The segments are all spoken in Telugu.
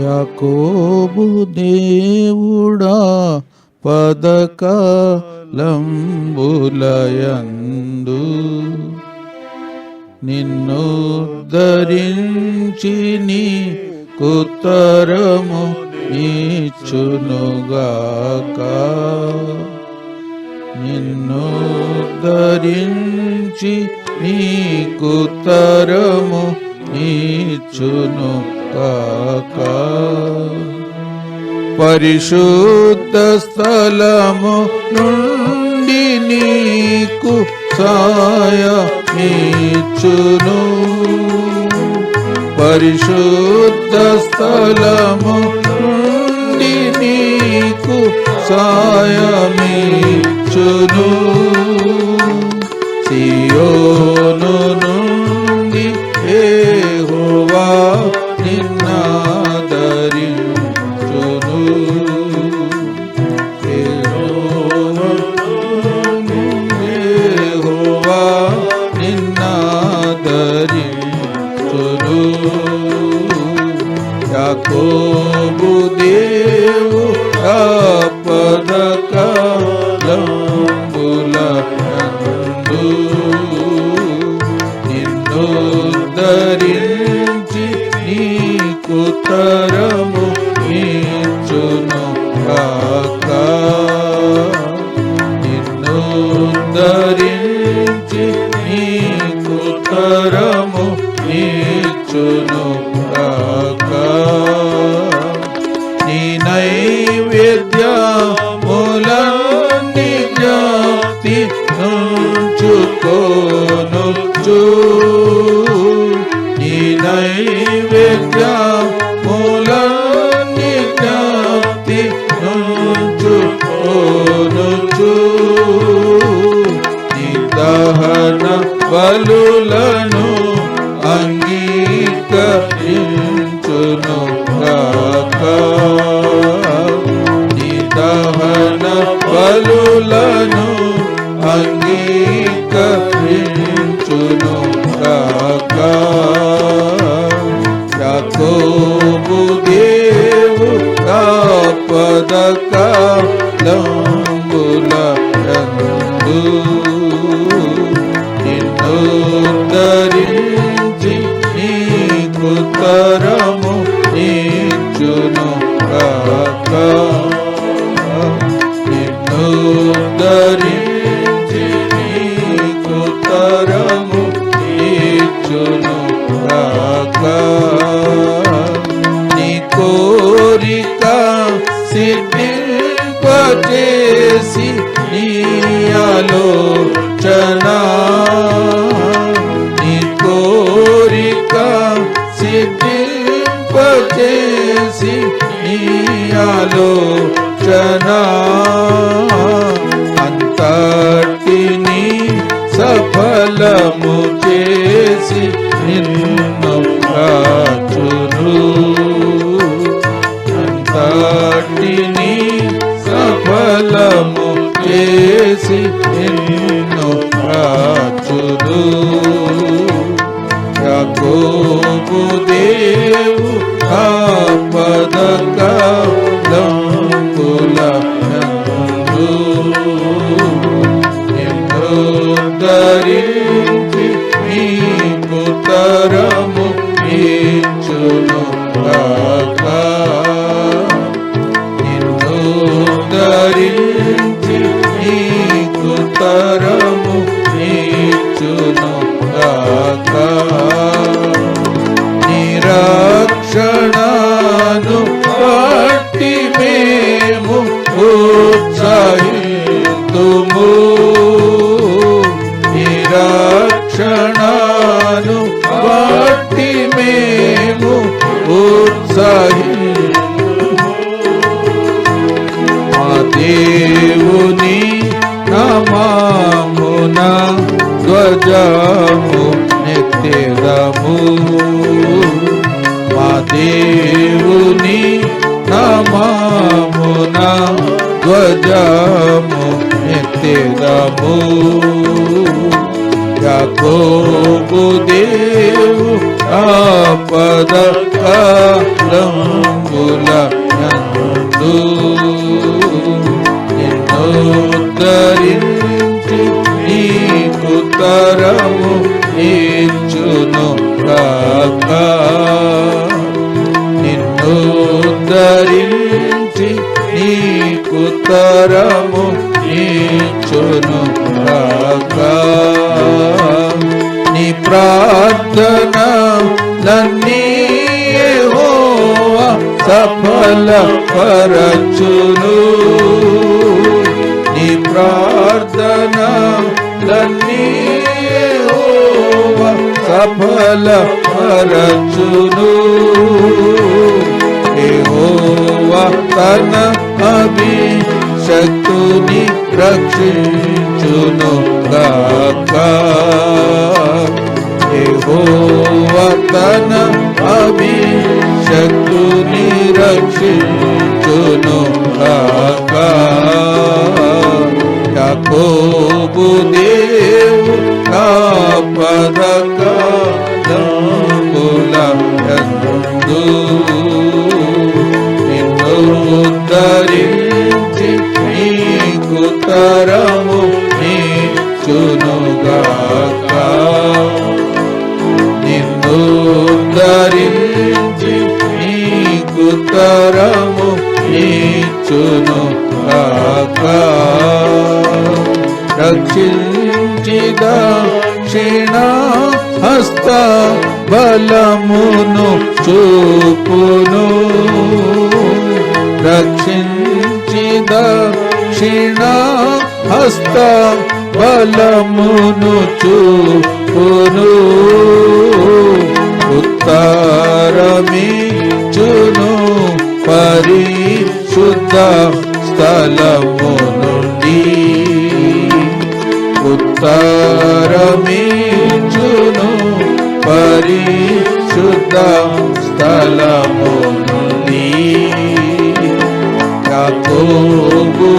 యాకోబు దేవుడా పదకాలంబులయందు నిన్ను ధరించి నీ కుత్తరము నీచునుగాక. నిన్ను ధరించి నీ కుతరము నీచునుగా కాక పరిశుద్ధ స్థలము నుండి నీకు సాయ నీచును పరిశుద్ధ స్థలము నుండి నీకు సాయమిచ్చును. సియోను యాకోబు దేవు నిన్ను ధరించి నీకు నుంచుకోనుచు నీ నైవేద్యములన్ని జాతి నుంచుకోనుచు నీ దహన బలులను అంగీకరించును నీ దహన బలులను అంగీకరించును Maka चलो चलो దేవుని నమామున ధ్వజము నిత్యము మా దేవుని నమామున ధ్వజము నిత్యము యాకోబు దేవు ఆపద ప్రార్థనా నన్నీ సఫల పరచును నీ ప్రార్థన నన్నీ సఫల పరచును యెహోవా తన అభిషక్తుని రక్షించును గాక. యెహోవా తన అభిషక్తుని రక్షించును గాక యాకోబు దేవు కాపదక దంబుల యందు నిన్ను ఉద్ధరించి నీకు తరము ధరించి నీకు తరము నీచును రక్షించి దక్షిణ హస్త బలమును చూపును. రక్షించి దక్షిణ హస్త బలమును చూపును. ఉత్తరమీచును పరిశుద్ధ స్థలము నుండి. ఉత్తరమీచును పరిశుద్ధ స్థలము నుండి. యాకోబు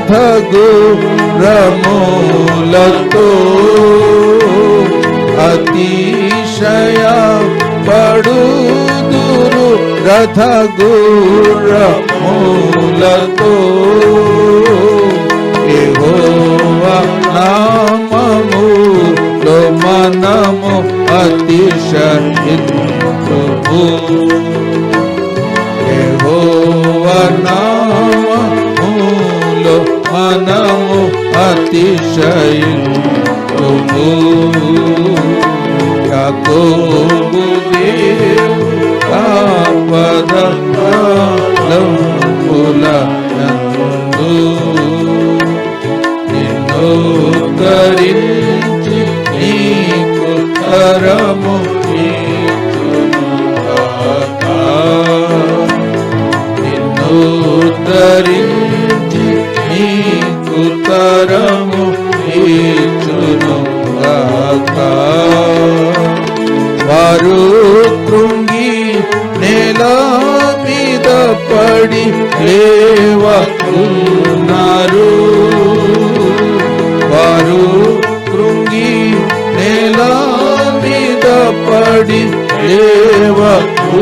गु प्रमुलो अतिशय बडु दूरु रथगु रतु एो नाम अतिश हि మనము అతిశయింతుము యాకోబు దేవు కాపదకాలంబుల నందు నిన్ను ధరించి పడి లేవకున్నారు వారు కృంగి నేల మీద పడి లేవకున్నారు